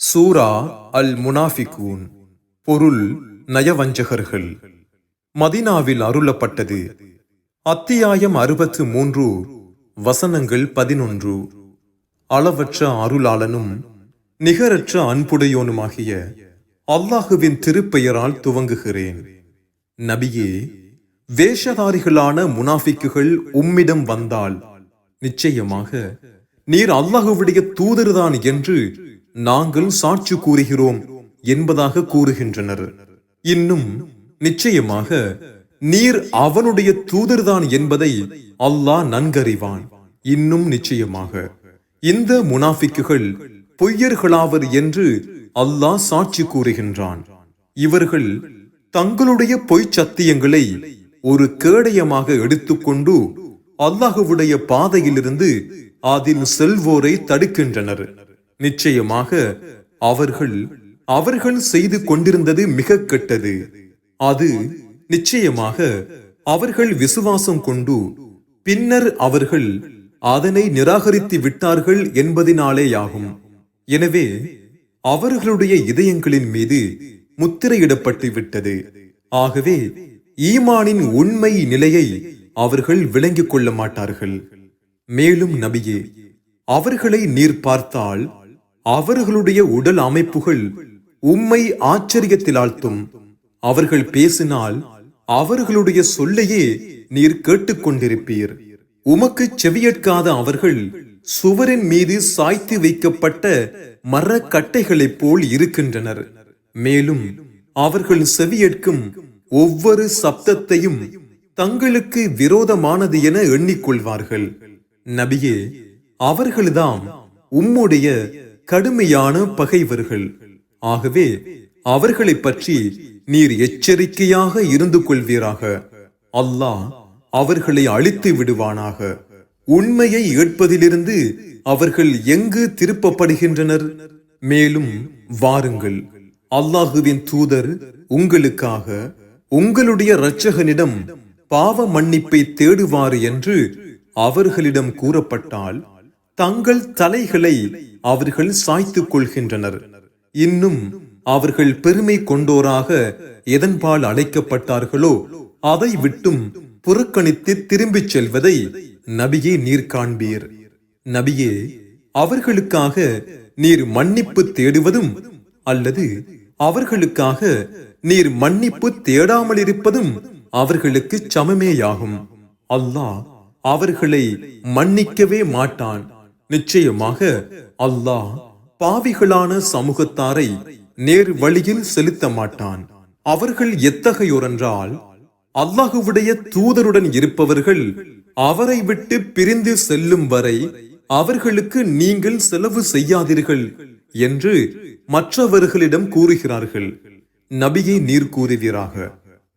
சூரா அல் முனாஃபிகூன் பொருள் நயவஞ்சகர்கள். மதினாவில் அருளப்பட்டது. அத்தியாயம் அறுபத்து மூன்று வசனங்கள் பதினொன்று. அளவற்ற அருளாளனும் நிகரற்ற அன்புடையோனுமாகிய அல்லாஹுவின் திருப்பெயரால் துவங்குகிறேன். நபியே வேஷதாரிகளான முனாஃபிக்குகள் உம்மிடம் வந்தால் நிச்சயமாக நீர் அல்லாஹுவுடைய தூதர்தான் என்று நாங்கள் சாட்சி கூறுகிறோம் என்பதாக கூறுகின்றனர். இன்னும் நிச்சயமாக நீர் அவனுடைய தூதர்தான் என்பதை அல்லாஹ் நன்கறிவான். இன்னும் நிச்சயமாக இந்த முனாஃபிக்குகள் பொய்யர்களாவர் என்று அல்லாஹ் சாட்சி கூறுகின்றான். இவர்கள் தங்களுடைய பொய்ச் சத்தியங்களை ஒரு கேடயமாக எடுத்துக்கொண்டு அல்லாஹுவுடைய பாதையிலிருந்து அதில் செல்வோரை தடுக்கின்றனர். நிச்சயமாக அவர்கள் அவர்கள் செய்து கொண்டிருந்தது மிக கெட்டது. அது நிச்சயமாக அவர்கள் விசுவாசம் கொண்டு பின்னர் அவர்கள் அதனை நிராகரித்து விட்டார்கள் என்பதினாலேயாகும். எனவே அவர்களுடைய இதயங்களின் மீது முத்திரையிடப்பட்டு விட்டது. ஆகவே ஈமானின் உண்மை நிலையை அவர்கள் விளங்கிக் கொள்ள மாட்டார்கள். மேலும் நபியே அவர்களை நீர் பார்த்தால் அவர்களுடைய உடல் அமைப்புகள் உம்மை ஆச்சரியத்திலாழ்த்தும். அவர்கள் பேசினால் அவர்களுடைய சொல்லையே நீர் கேட்டுக்கொண்டிருப்பீர். உமக்கு செவியேற்காத அவர்கள் சுவரின் மீது சாய்த்து வைக்கப்பட்ட மரக்கட்டைகளைப் போல் இருக்கின்றனர். மேலும் அவர்கள் செவியேற்கும் ஒவ்வொரு சப்தத்தையும் தங்களுக்கு விரோதமானது என எண்ணிக்கொள்வார்கள். நபியே அவர்கள்தாம் உம்முடைய கடுமையான பகைவர்கள். ஆகவே அவர்களை பற்றி நீர் எச்சரிக்கையாக இருந்து கொள்வீராக அல்லாஹ் அவர்களை அழித்து விடுவானாக. உண்மையை ஏற்பதிலிருந்து அவர்கள் எங்கு திருப்பப்படுகின்றனர்? மேலும் வாருங்கள். அல்லாஹுவின் தூதர் உங்களுக்காக உங்களுடைய இரட்சகனிடம் பாவ மன்னிப்பை தேடுவார் என்று அவர்களிடம் கூறப்பட்டால் தங்கள் தலைகளை அவர்கள் சாய்த்துக் கொள்கின்றனர். இன்னும் அவர்கள் பெருமை கொண்டோராக எதன்பால் அழைக்கப்பட்டார்களோ அதை விட்டும் புறக்கணித்து திரும்பிச் செல்வதை நபியே நீர் காண்பீர். நபியே அவர்களுக்காக நீர் மன்னிப்பு தேடுவதும் அல்லது அவர்களுக்காக நீர் மன்னிப்பு தேடாமல் இருப்பதும் அவர்களுக்கு சமமேயாகும். அல்லாஹ் அவர்களை மன்னிக்கவே மாட்டான். நிச்சயமாக அல்லாஹ் பாவிகளான சமூகத்தாரை நேர் வழியில் செலுத்த மாட்டான். அவர்கள் எத்தகையோரென்றால் அல்லாஹுவுடைய தூதருடன் இருப்பவர்கள் அவரை விட்டு பிரிந்து செல்லும் வரை அவர்களுக்கு நீங்கள் செலவு செய்யாதீர்கள் என்று மற்றவர்களிடம் கூறுகிறார்கள். நபியை நீர் கூறுவீராக.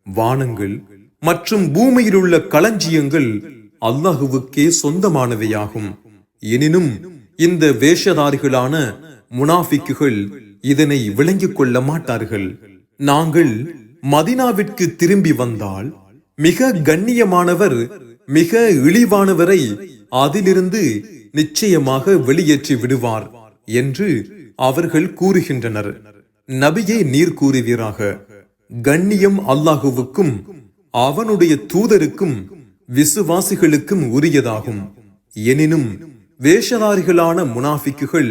வானங்கள் மற்றும் பூமியிலுள்ள களஞ்சியங்கள் அல்லாஹுவுக்கே சொந்தமானவையாகும். எனினும் இந்த வேஷதாரிகளான முனாஃபிக்குகள் இதனை விளங்கிக் கொள்ள மாட்டார்கள். நாங்கள் மதினாவிற்கு திரும்பி வந்தால் மிக கண்ணியமானவர் மிக இழிவானவரை அதிலிருந்து நிச்சயமாக வெளியேற்றி விடுவார் என்று அவர்கள் கூறுகின்றனர். நபியே நீர் கூறுவீராக கண்ணியம் அல்லாஹுவுக்கும் அவனுடைய தூதருக்கும் விசுவாசிகளுக்கும் உரியதாகும். எனினும் வேஷதாரிகளான முனாஃபிக்குகள்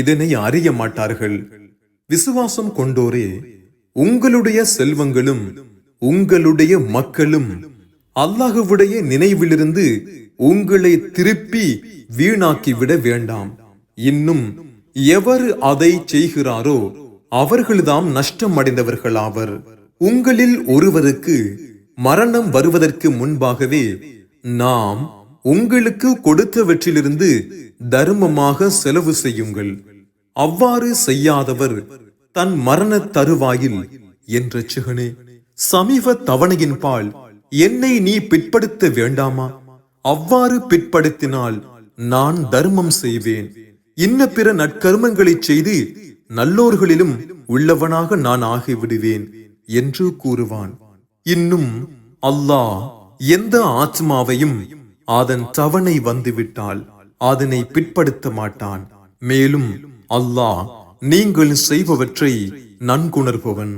இதனை அறிய மாட்டார்கள். விசுவாசம் கொண்டோரே உங்களுடைய செல்வங்களும் உங்களுடைய மக்களும் அல்லாஹுவுடைய நினைவிலிருந்து உங்களை திருப்பி வீணாக்கிவிட வேண்டாம். இன்னும் எவர் அதை செய்கிறாரோ அவர்கள்தாம் நஷ்டம் அடைந்தவர்களாவர் உங்களில் ஒருவருக்கு மரணம் வருவதற்கு முன்பாகவே நாம் உங்களுக்கு கொடுத்தவற்றிலிருந்து தர்மமாக செலவு செய்யுங்கள். அவ்வாறு செய்யாதவர் தன் மரண தருவாயில் என்ற சிகனே சமீப தவணையின் பால் என்னை நீ பிற்படுத்த வேண்டாமா? அவ்வாறு பிற்படுத்தினால் நான் தர்மம் செய்வேன். இன்ன பிற நற்கர்மங்களைச் செய்து நல்லோர்களிலும் உள்ளவனாக நான் ஆகிவிடுவேன் என்று கூறுவான். இன்னும் அல்லாஹ் எந்த ஆத்மாவையும் அதன் தவணை வந்துவிட்டால் அதனை பிற்படுத்த மாட்டான். மேலும் அல்லாஹ் நீங்கள் செய்பவற்றை நன்குணர்பவன்.